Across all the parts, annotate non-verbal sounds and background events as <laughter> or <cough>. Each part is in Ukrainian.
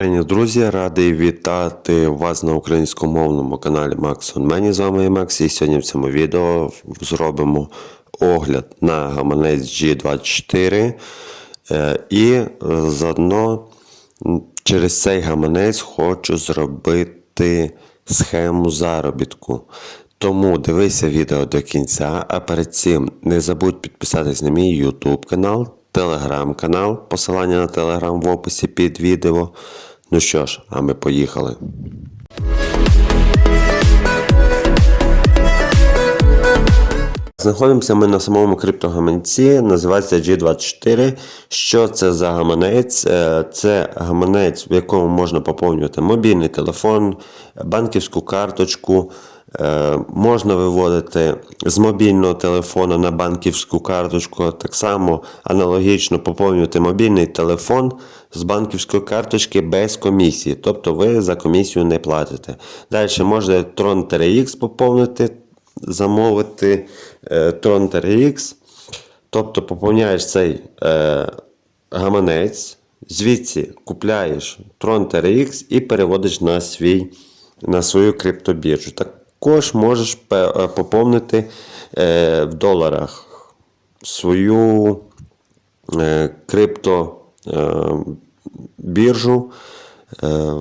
Друзі, радий вітати вас на українськомовному каналі Max Many. З вами я Макс, і сьогодні в цьому відео зробимо огляд на гаманець G24 е, і заодно через цей гаманець хочу зробити схему заробітку. Тому дивися відео до кінця, а перед цим не забудь підписатись на мій YouTube канал, Telegram канал, посилання на Telegram в описі під відео. Ну що ж, а ми поїхали. Знаходимося ми на самому криптогаманці, називається G24. Що це за гаманець? Е, Це гаманець, в якому можна поповнювати мобільний телефон, банківську карточку. Е, Можна виводити з мобільного телефона на банківську карточку. Так само аналогічно поповнювати мобільний телефон з банківської карточки без комісії. Тобто ви за комісію не платите. Далі можна Tron TRX поповнити замовити е, Tron TRX. Тобто поповняєш цей е, гаманець, звідси купляєш Tron TRX і переводиш на, свій, на свою криптобіржу. Також можеш е, поповнити е, в доларах свою е, крипто е, е,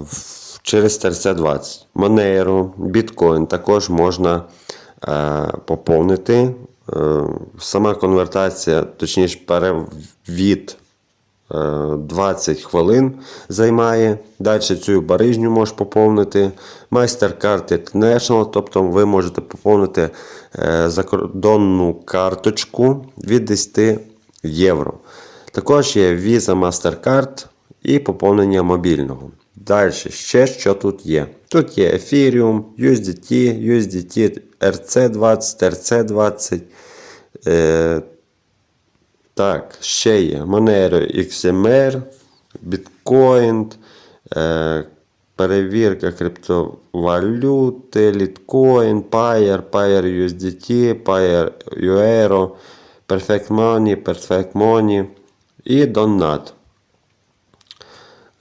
через TRC20. Monero, біткоін також можна поповнити. Е, Сама конвертація, точніше, перевід е, 20 хвилин займає. Далі цю барижню можеш поповнити. MasterCard International, тобто ви можете поповнити е, закордонну карточку від 10 євро. Також є Visa Mastercard і поповнення мобільного. Далі, ще що тут є? Тут є Ethereum, USDT, USDT RC20, RC20. Е, так, ще є Monero XMR, Bitcoin, е, перевірка криптовалюти, Litecoin, Payer, Payer USDT, Payer Euro, Perfect Money, Perfect Money і Donut.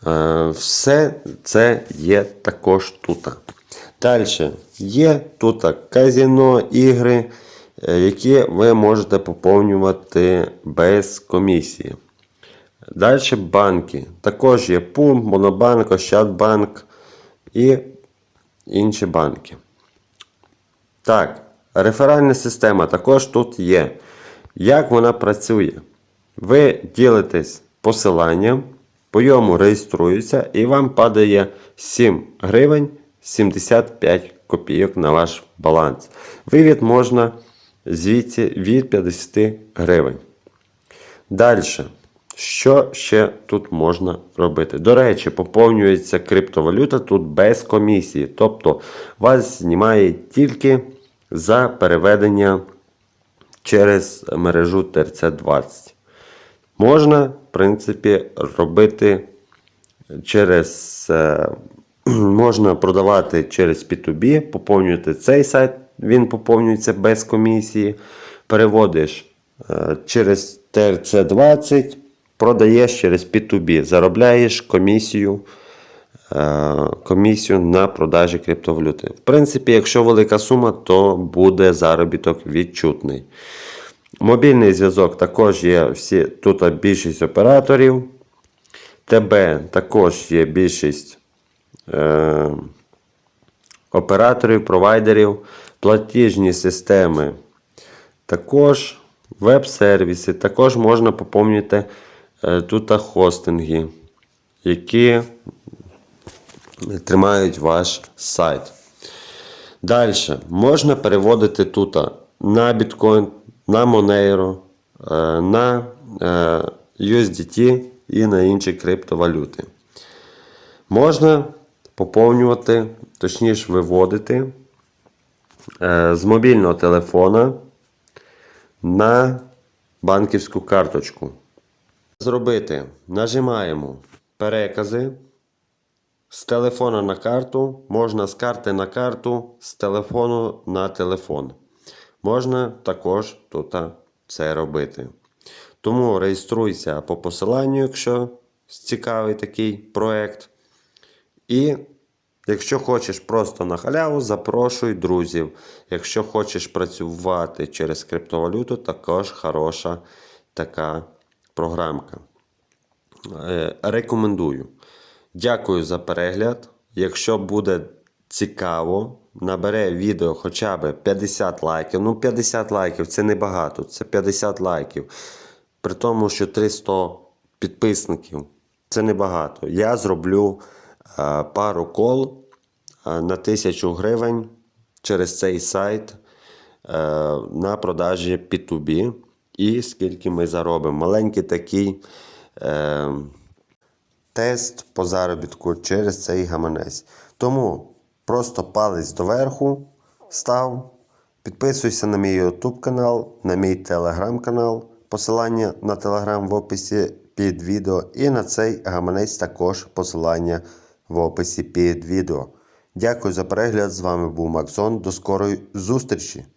Е, Все це є також тут. Далі є тут казино, ігри, е, які ви можете поповнювати без комісії. Далі банки. Також є Пум, Монобанк, Ощадбанк і інші банки. Так, реферальна система також тут є. Як вона працює? Ви ділитесь посиланням, по йому реєструється і вам падає 7 гривень 75 копійок на ваш баланс. Вивід можна звідси від 50 гривень. Далі. Що ще тут можна робити? До речі, поповнюється криптовалюта тут без комісії. Тобто вас знімає тільки за переведення через мережу TRC20. Можна, в принципі, робити через. е, <clears throat> Можна продавати через P2B, поповнювати цей сайт, він поповнюється без комісії. Переводиш е, через TRC20, продаєш через P2B, заробляєш комісію, е, комісію на продажі криптовалюти. В принципі, якщо велика сума, то буде заробіток відчутний. Мобільний зв'язок також є всі, тут більшість операторів. ТБ також є більшість е, операторів, провайдерів, платіжні системи. Також веб-сервіси, також можна поповнити е, тут хостинги, які тримають ваш сайт. Далі можна переводити тут на біткоін, на е, на е, USDT і на інші криптовалюти. Можна поповнювати, точніше виводити е, з мобільного телефона на банківську карточку. Зробити нажимаємо перекази. З телефона на карту, можна з карти на карту, з телефону на телефон. Можна також тут це робити. Тому реєструйся по посиланню, якщо цікавий такий проект. І якщо хочеш просто на халяву, запрошуй друзів. Якщо хочеш працювати через криптовалюту, також хороша така програмка. Е, Рекомендую. Дякую за перегляд. Якщо буде цікаво, набере відео хоча б 50 лайків. Ну, 50 лайків це небагато, це 50 лайків. При тому, що 300 підписників це небагато. Я зроблю е, пару кол е, на 1000 гривень через цей сайт е, на продажі P2B. І скільки ми заробимо. Маленький такий. Е, тест по заробітку через цей гаманець. Тому просто палець доверху став. Підписуйся на мій YouTube канал, на мій телеграм канал. Посилання на телеграм в описі під відео. І на цей гаманець також посилання в описі під відео. Дякую за перегляд. З вами був Максон. До скорої зустрічі!